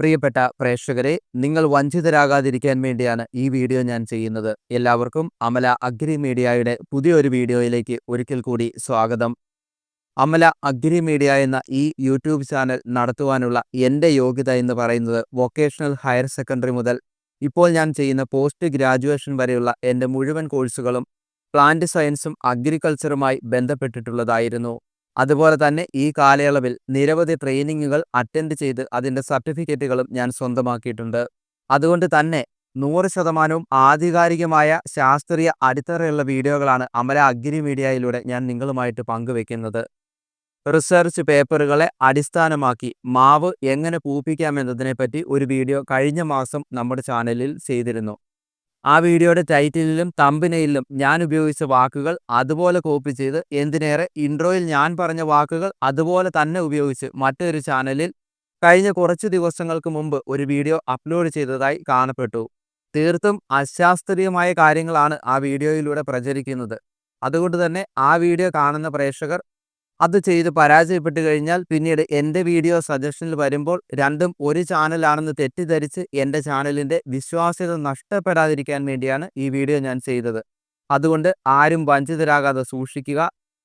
പ്രിയപ്പെട്ട പ്രേക്ഷകരെ നിങ്ങൾ വഞ്ചിതരാകാതിരിക്കാൻ വേണ്ടിയാണ് ഈ വീഡിയോ ഞാൻ ചെയ്യുന്നത്. എല്ലാവർക്കും അമല അഗ്രി മീഡിയയുടെ പുതിയൊരു വീഡിയോയിലേക്ക് ഒരിക്കൽ കൂടി സ്വാഗതം. അമല അഗ്രി മീഡിയ എന്ന ഈ യൂട്യൂബ് ചാനൽ നടത്തുവാനുള്ള എന്റെ യോഗ്യത എന്ന് പറയുന്നത് വൊക്കേഷണൽ ഹയർ സെക്കൻഡറി മുതൽ ഇപ്പോൾ ഞാൻ ചെയ്യുന്ന പോസ്റ്റ് ഗ്രാജുവേഷൻ വരെയുള്ള എന്റെ മുഴുവൻ കോഴ്സുകളും പ്ലാന്റ് സയൻസും അഗ്രികൾച്ചറുമായി ബന്ധപ്പെട്ടിട്ടുള്ളതായിരുന്നു. അതുപോലെ തന്നെ ഈ കാലയളവിൽ നിരവധി ട്രെയിനിങ്ങുകൾ അറ്റൻഡ് ചെയ്ത് അതിന്റെ സർട്ടിഫിക്കറ്റുകളും ഞാൻ സ്വന്തമാക്കിയിട്ടുണ്ട്. അതുകൊണ്ട് തന്നെ നൂറ് ശതമാനവും ആധികാരികമായ ശാസ്ത്രീയ അടിത്തറയുള്ള വീഡിയോകളാണ് അമല അഗ്നി മീഡിയയിലൂടെ ഞാൻ നിങ്ങളുമായിട്ട് പങ്കുവെക്കുന്നത്. റിസർച്ച് പേപ്പറുകളെ അടിസ്ഥാനമാക്കി മാവ് എങ്ങനെ പൂപ്പിക്കാമെന്നതിനെപ്പറ്റി ഒരു വീഡിയോ കഴിഞ്ഞ മാസം നമ്മുടെ ചാനലിൽ ചെയ്തിരുന്നു. ആ വീഡിയോയുടെ ടൈറ്റിലും തമ്പിനയിലും ഞാൻ ഉപയോഗിച്ച വാക്കുകൾ അതുപോലെ കോപ്പി ചെയ്ത് എന്തിനേറെ ഇൻട്രോയിൽ ഞാൻ പറഞ്ഞ വാക്കുകൾ അതുപോലെ തന്നെ ഉപയോഗിച്ച് മറ്റൊരു ചാനലിൽ കഴിഞ്ഞ കുറച്ച് ദിവസങ്ങൾക്ക് മുമ്പ് ഒരു വീഡിയോ അപ്ലോഡ് ചെയ്തതായി കാണപ്പെട്ടു. തീർത്തും അശാസ്ത്രീയമായ കാര്യങ്ങളാണ് ആ വീഡിയോയിലൂടെ പ്രചരിക്കുന്നത്. അതുകൊണ്ട് തന്നെ ആ വീഡിയോ കാണുന്ന പ്രേക്ഷകർ അത് ചെയ്ത് പരാജയപ്പെട്ട് കഴിഞ്ഞാൽ പിന്നീട് എന്റെ വീഡിയോ സജഷനിൽ വരുമ്പോൾ രണ്ടും ഒരു ചാനലാണെന്ന് തെറ്റിദ്ധരിച്ച് എന്റെ ചാനലിന്റെ വിശ്വാസ്യത നഷ്ടപ്പെടാതിരിക്കാൻ വേണ്ടിയാണ് ഈ വീഡിയോ ഞാൻ ചെയ്തത്. അതുകൊണ്ട് ആരും വഞ്ചിതരാകാതെ സൂക്ഷിക്കുക.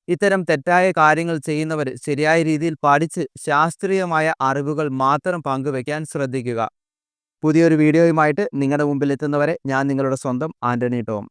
ഇത്തരം തെറ്റായ കാര്യങ്ങൾ ചെയ്യുന്നവർ ശരിയായ രീതിയിൽ പഠിച്ച് ശാസ്ത്രീയമായ അറിവുകൾ മാത്രം പങ്കുവയ്ക്കാൻ ശ്രദ്ധിക്കുക. പുതിയൊരു വീഡിയോയുമായിട്ട് നിങ്ങളുടെ മുമ്പിൽ എത്തുന്നവരെ ഞാൻ നിങ്ങളുടെ സ്വന്തം ആന്റണി ടോം.